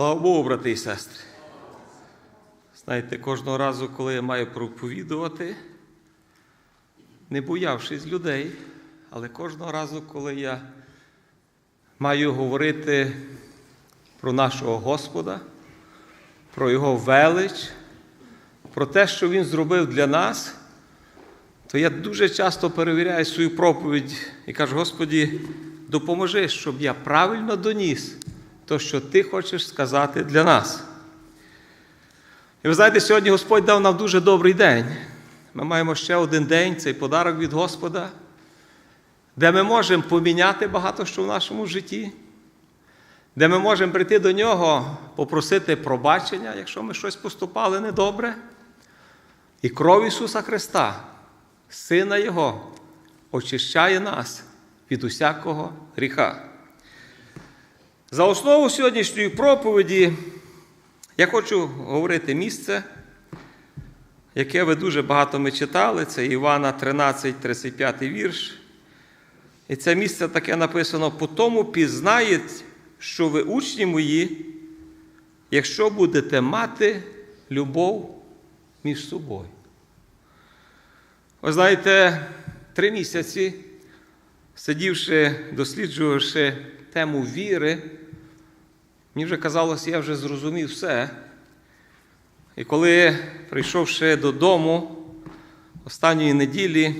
Слава Богу, брати і сестри. Знаєте, кожного разу, коли я маю проповідувати, не боявшись людей, але кожного разу, коли я маю говорити про нашого Господа, про Його велич, про те, що Він зробив для нас, то я дуже часто перевіряю свою проповідь і кажу, Господі, допоможи, щоб я правильно доніс то, що Ти хочеш сказати для нас. І ви знаєте, сьогодні Господь дав нам дуже добрий день. Ми маємо ще один день, цей подарок від Господа, де ми можемо поміняти багато що в нашому житті, де ми можемо прийти до Нього, попросити пробачення, якщо ми щось поступали недобре. І кров Ісуса Христа, Сина Його, очищає нас від усякого гріха. За основу сьогоднішньої проповіді я хочу говорити місце, яке ви дуже багато ми читали, це Івана 13, 35 вірш. І це місце таке написано: по тому пізнають, що ви учні мої, якщо будете мати любов між собою. Ви знаєте, три місяці, сидівши, досліджувавши тему віри, мені вже казалося, я вже зрозумів все. І коли, прийшовши додому останньої неділі,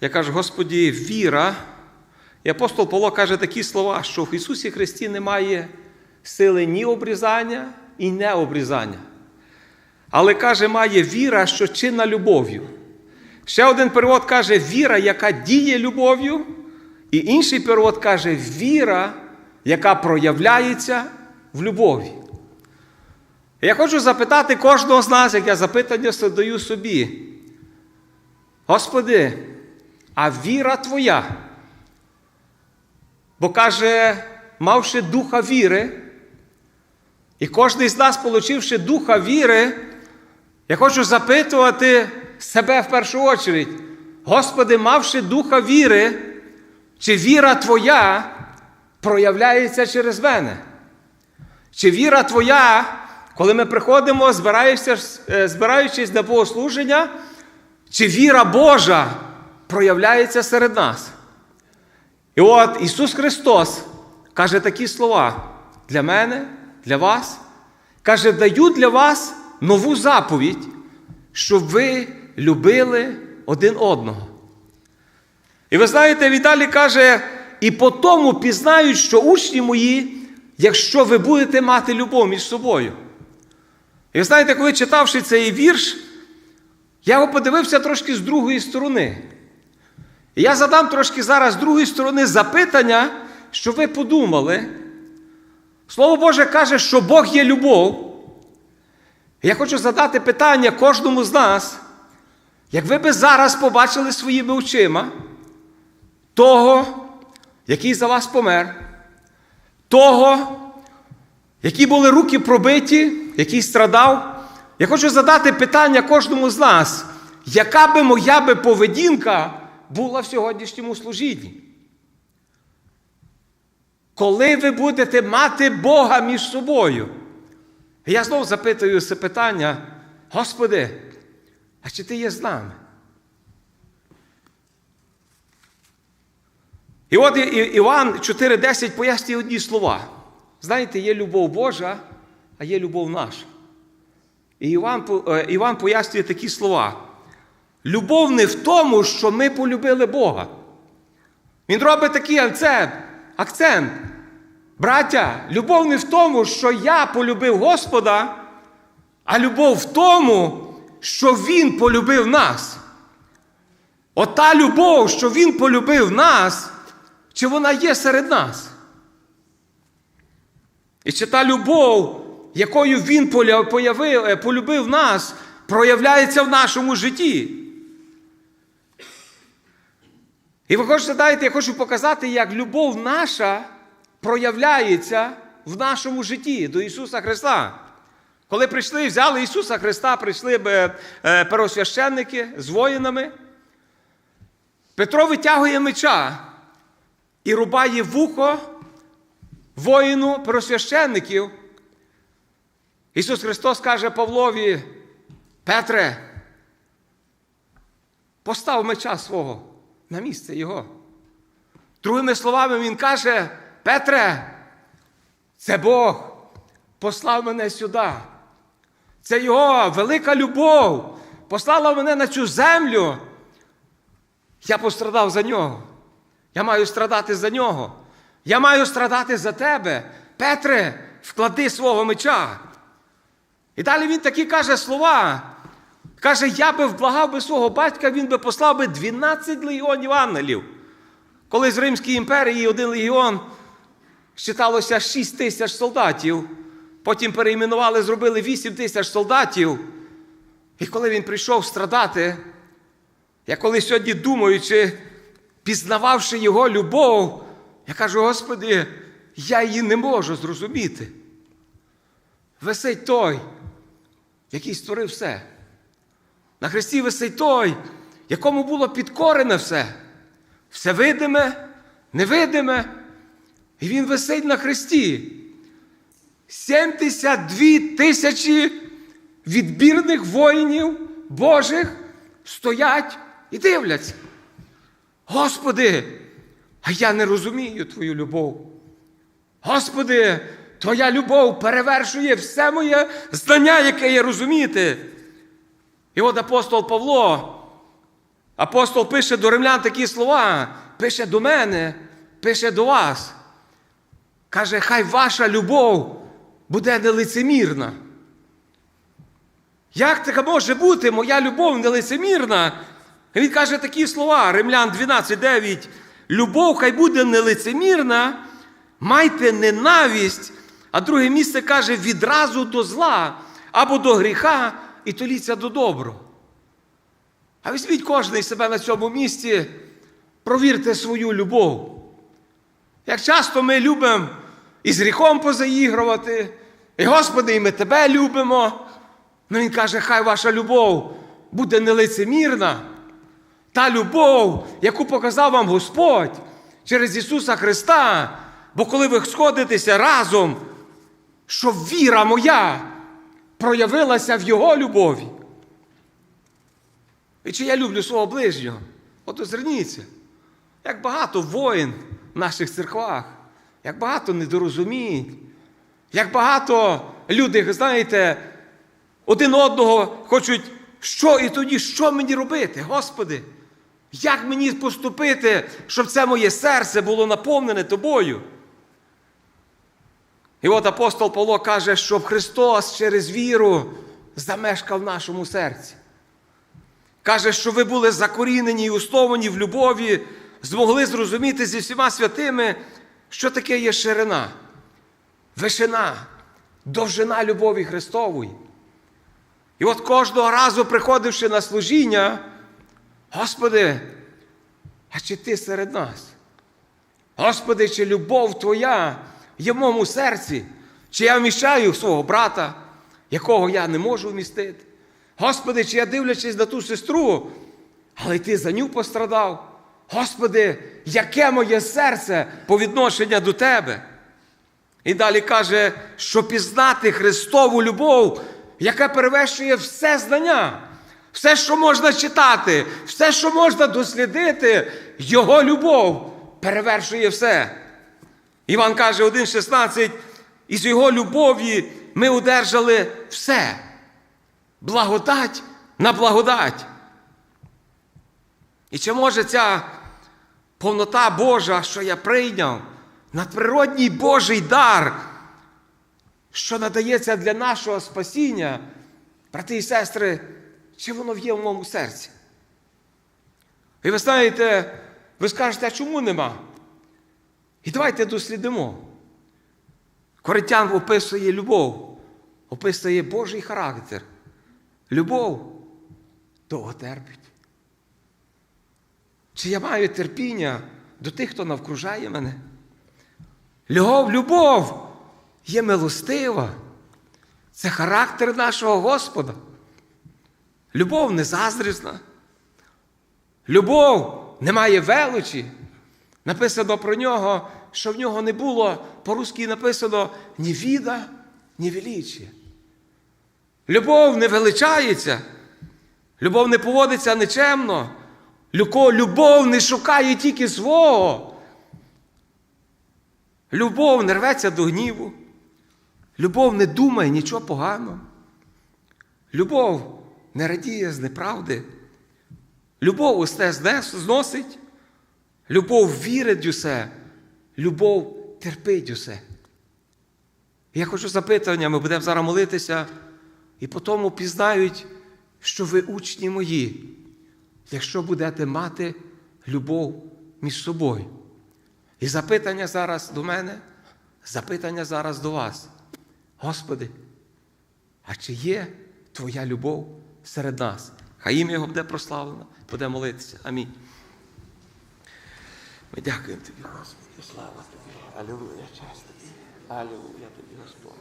я кажу, Господі, віра. І апостол Павло каже такі слова, що в Ісусі Христі немає сили ні обрізання і не обрізання. Але каже, має віра, що чинна любов'ю. Ще один перевод каже, віра, яка діє любов'ю, і інший перевод каже, віра, яка проявляється в любові. Я хочу запитати кожного з нас, як я запитання задаю собі. Господи, а віра Твоя? Бо каже, мавши духа віри, і кожен з нас, получивши духа віри, я хочу запитувати себе в першу очередь, Господи, мавши духа віри, чи віра Твоя проявляється через мене? Чи віра Твоя, коли ми приходимо, збираючись на богослуження, чи віра Божа проявляється серед нас? І от Ісус Христос каже такі слова для мене, для вас. Каже, даю для вас нову заповідь, щоб ви любили один одного. І ви знаєте, Віталій каже, і по тому пізнають, що учні мої, якщо ви будете мати любов між собою. І ви знаєте, коли читавши цей вірш, я його подивився трошки з другої сторони. І я задам трошки зараз з другої сторони запитання, що ви подумали. Слово Боже каже, що Бог є любов. Я хочу задати питання кожному з нас, як ви би зараз побачили своїми очима того, який за вас помер, того, які були руки пробиті, який страдав. Я хочу задати питання кожному з нас, яка би моя би поведінка була в сьогоднішньому служінні? Коли ви будете мати Бога між собою? Я знову запитую це питання, Господи, а чи ти є з нами? І от Іван 4,10 пояснює одні слова. Знаєте, є любов Божа, а є любов наша. І Іван, Іван пояснює такі слова. Любов не в тому, що ми полюбили Бога. Він робить такий акцент. акцент. Браття, любов не в тому, що я полюбив Господа, а любов в тому, що Він полюбив нас. Ота любов, що Він полюбив нас, чи вона є серед нас? І чи та любов, якою Він появив, полюбив нас, проявляється в нашому житті? І ви хочете знаєте, я хочу показати, як любов наша проявляється в нашому житті до Ісуса Христа. Коли прийшли, взяли Ісуса Христа, прийшли первосвященники з воїнами, Петро витягує меча і рубає вухо воїну просвященників. Ісус Христос каже Павлові, Петре, постав меча свого на місце Його. Другими словами, Він каже, Петре, це Бог послав мене сюди. Це Його велика любов послала мене на цю землю. Я пострадав за нього. Я маю страдати за нього. Я маю страдати за тебе. Петре, вклади свого меча. І далі він такі каже слова. Каже, я би вблагав би свого батька, він би послав би 12 легіонів ангелів. Коли з Римської імперії один легіон считалося 6 тисяч солдатів, потім перейменували, зробили 8 тисяч солдатів. І коли він прийшов страдати, я коли сьогодні думаючи, пізнававши його любов, я кажу, Господи, я її не можу зрозуміти. Висить той, який створив все. На Христі висить той, якому було підкорене все. Все видиме, невидиме. І він висить на Христі. 72 тисячі відбірних воїнів Божих стоять і дивляться. Господи, а я не розумію Твою любов. Господи, Твоя любов перевершує все моє знання, яке є розуміти. І от апостол Павло, апостол пише до римлян такі слова, пише до мене, пише до вас. Каже, хай ваша любов буде нелицемірна. Як таке може бути, моя любов нелицемірна? Він каже такі слова, Римлян 12,9. Любов хай буде нелицемірна, майте ненависть, а друге місце каже відразу до зла або до гріха і толіться до доброго. А візьміть кожний себе на цьому місці, провірте свою любов. Як часто ми любимо і з гріхом позаігрувати, і Господи, і ми Тебе любимо. Ну Він каже, хай ваша любов буде нелицемірна. Та любов, яку показав вам Господь через Ісуса Христа. Бо коли ви сходитеся разом, щоб віра моя проявилася в Його любові. І чи я люблю свого ближнього? От озирніться, як багато воїн в наших церквах, як багато недорозумінь, як багато люди, знаєте, один одного хочуть, що і тоді, що мені робити, Господи? Як мені поступити, щоб це моє серце було наповнене тобою? І от апостол Павло каже, щоб Христос через віру замешкав в нашому серці. Каже, що ви були закорінені і условлені в любові, змогли зрозуміти зі всіма святими, що таке є ширина, вишина, довжина любові Христової. І от кожного разу, приходивши на служіння, Господи, а чи ти серед нас? Господи, чи любов Твоя є в моєму серці, чи я вміщаю свого брата, якого я не можу вмістити? Господи, чи я дивлячись на ту сестру, але ти за ню пострадав. Господи, яке моє серце по відношенню до Тебе? І далі каже, що пізнати Христову любов, яка перевищує все знання, все, що можна читати, все, що можна дослідити, Його любов перевершує все. Іван каже 1,16, із Його любові ми одержали все. Благодать на благодать. І чи може ця повнота Божа, що я прийняв, надприродній Божий дар, що надається для нашого спасіння, брати і сестри, чи воно є в моєму серці? І ви знаєте, ви скажете, а чому нема? І давайте дослідимо. Коринтян описує любов, описує Божий характер. Любов довго терпить. Чи я маю терпіння до тих, хто навкружає мене? Любов, любов є милостива. Це характер нашого Господа. Любов не заздрісна. Любов не має величі. Написано про нього, що в нього не було, по-русски написано ні віда, ні величія. Любов не величається, любов не поводиться нечемно, любов не шукає тільки свого. Любов не рветься до гніву. Любов не думає нічого поганого. Любов не радіє з неправди. Любов усе зносить. Любов вірить усе. Любов терпить усе. Я хочу запитання, ми будемо зараз молитися, і потім пізнають, що ви учні мої, якщо будете мати любов між собою. І запитання зараз до мене, запитання зараз до вас. Господи, а чи є Твоя любов серед нас? Хай ім'я Його буде прославлено, буде молитися. Амінь. Ми дякуємо Тобі, Господи, слава Тобі. Алілуя, честь Тобі. Алілуя Тобі, Господь.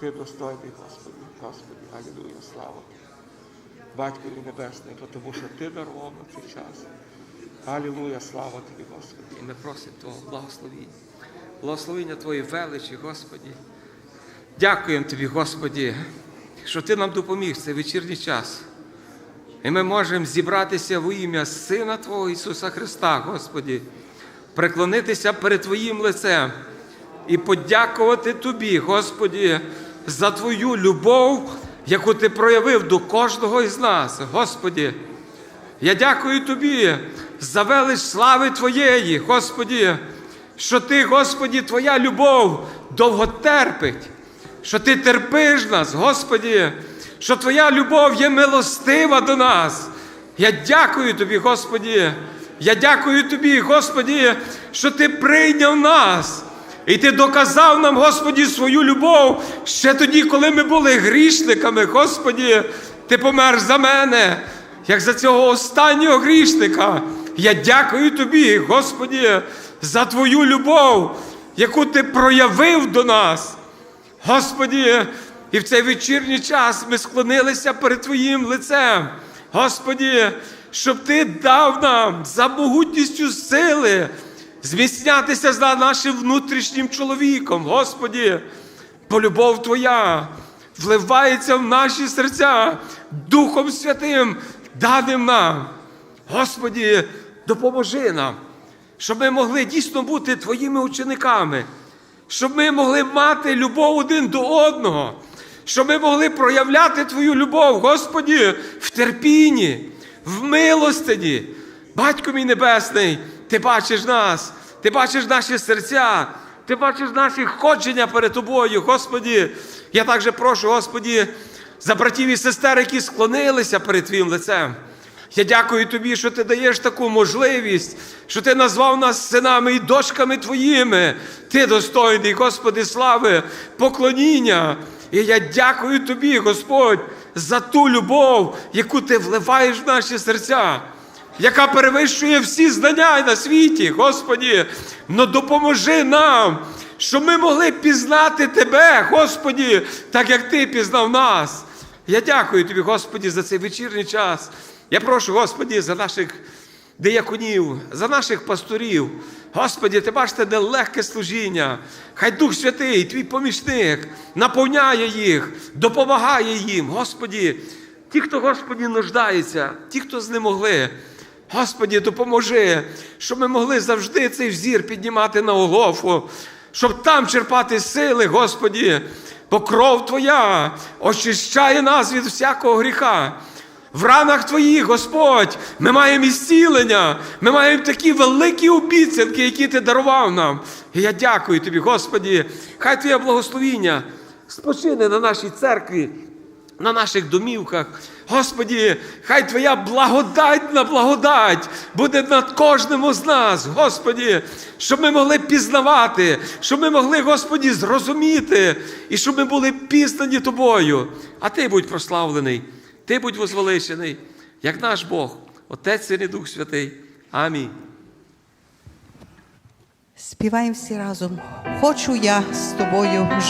Ти достойний, Господи, Господи, алілуя, слава. Батькові Небесний, тому що Ти дарував на цей час. Алілуя, слава Тобі, Господи. І ми просимо Твого благословіння. Благословення Твоєї величі, Господі. Дякуємо Тобі, Господі, що Ти нам допоміг цей вечірній час. І ми можемо зібратися в ім'я Сина Твого Ісуса Христа, Господі, преклонитися перед Твоїм лицем і подякувати Тобі, Господі, за Твою любов, яку Ти проявив до кожного із нас, Господі. Я дякую Тобі за велич слави Твоєї, Господі, що Ти, Господі, Твоя любов довго терпить, що Ти терпиш нас, Господі, що Твоя любов є милостива до нас. Я дякую Тобі, Господі. Я дякую Тобі, Господі, що Ти прийняв нас. І Ти доказав нам, Господі, свою любов ще тоді, коли ми були грішниками, Господі, Ти помер за мене, як за цього останнього грішника. Я дякую Тобі, Господі, за Твою любов, яку Ти проявив до нас. Господі, і в цей вечірній час ми склонилися перед Твоїм лицем. Господі, щоб Ти дав нам за могутністю сили зміцнятися за нашим внутрішнім чоловіком. Господі, бо любов Твоя вливається в наші серця Духом Святим, даним нам. Господі, допоможи нам, щоб ми могли дійсно бути Твоїми учениками щоб ми могли мати любов один до одного, щоб ми могли проявляти Твою любов, Господі, в терпінні, в милостині. Батько мій Небесний, Ти бачиш нас, Ти бачиш наші серця, Ти бачиш наші ходження перед Тобою, Господі. Я також прошу, Господі, за братів і сестер, які склонилися перед Твоїм лицем. Я дякую тобі, що ти даєш таку можливість, що ти назвав нас синами і дочками твоїми. Ти достойний, Господи, слави, поклоніння. І я дякую тобі, Господь, за ту любов, яку ти вливаєш в наші серця, яка перевищує всі знання на світі, Господі. Но допоможи нам, щоб ми могли пізнати Тебе, Господі, так як Ти пізнав нас. Я дякую тобі, Господі, за цей вечірній час. Я прошу, Господі, за наших дияконів, за наших пасторів. Господі, ти бачите, нелегке служіння. Хай Дух Святий, твій помічник, наповняє їх, допомагає їм. Господі, ті, хто, Господі, нуждається, ті, хто знемогли. Господі, допоможи, щоб ми могли завжди цей взір піднімати на Олофу, щоб там черпати сили, Господі, бо кров Твоя очищає нас від всякого гріха. В ранах Твоїх, Господь, ми маємо ісцілення, ми маємо такі великі обіцянки, які Ти дарував нам. І я дякую Тобі, Господі, хай Твоє благословіння спочине на нашій церкві, на наших домівках. Господі, хай Твоя благодатна благодать буде над кожним з нас, Господі, щоб ми могли пізнавати, щоб ми могли, Господі, зрозуміти, і щоб ми були пізнані Тобою. А Ти будь прославлений, Ти будь возвеличений, як наш Бог, Отець Син і Дух Святий. Амінь. Співаємо всі разом. Хочу я з тобою жити.